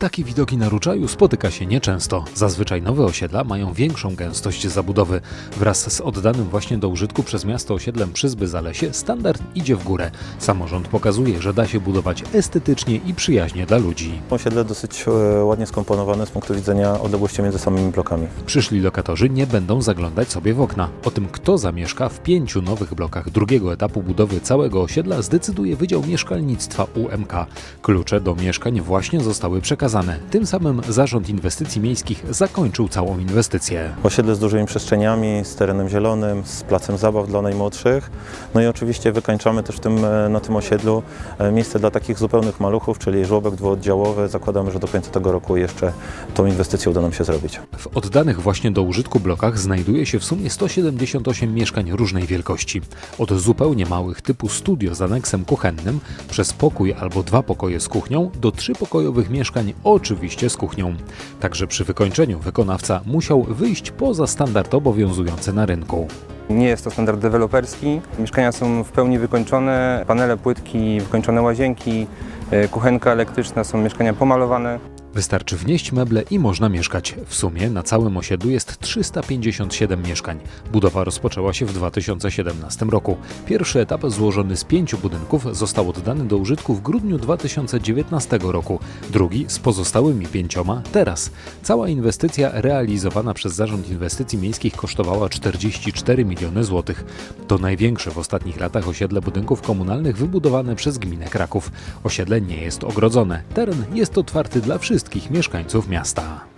Takie widoki na Ruczaju spotyka się nieczęsto. Zazwyczaj nowe osiedla mają większą gęstość zabudowy. Wraz z oddanym właśnie do użytku przez miasto osiedlem Przyzby Zalesie standard idzie w górę. Samorząd pokazuje, że da się budować estetycznie i przyjaźnie dla ludzi. Osiedle dosyć e, ładnie skomponowane z punktu widzenia odległości między samymi blokami. Przyszli lokatorzy nie będą zaglądać sobie w okna. O tym, kto zamieszka w pięciu nowych blokach drugiego etapu budowy całego osiedla, zdecyduje Wydział Mieszkalnictwa UMK. Klucze do mieszkań właśnie zostały przekazane. Tym samym Zarząd Inwestycji Miejskich zakończył całą inwestycję. Osiedle z dużymi przestrzeniami, z terenem zielonym, z placem zabaw dla najmłodszych. No i oczywiście wykańczamy też tym, e, na tym osiedlu e, miejsce dla takich zupełnych maluchów, czyli żłobek dwuoddziałowy. Zakładamy, że do końca tego roku jeszcze tą inwestycję uda nam się zrobić. W oddanych właśnie do użytku blokach znajduje się w sumie 178 mieszkań różnej wielkości. Od zupełnie małych typu studio z aneksem kuchennym, przez pokój albo dwa pokoje z kuchnią, do trzypokojowych mieszkań oczywiście z kuchnią. Także przy wykończeniu wykonawca musiał wyjść poza standard obowiązujący na rynku. Nie jest to standard deweloperski. Mieszkania są w pełni wykończone, panele, płytki, wykończone łazienki, e, kuchenka elektryczna, są mieszkania pomalowane. Wystarczy wnieść meble i można mieszkać. W sumie na całym osiedlu jest 357 mieszkań. Budowa rozpoczęła się w 2017 roku. Pierwszy etap złożony z pięciu budynków został oddany do użytku w grudniu 2019 roku. Drugi z pozostałymi pięcioma teraz. Cała inwestycja realizowana przez Zarząd Inwestycji Miejskich kosztowała 44 miliony złotych. To największe w ostatnich latach osiedle budynków komunalnych wybudowane przez gminę Kraków. Osiedle nie jest ogrodzone. Teren jest otwarty dla wszystkich mieszkańców miasta.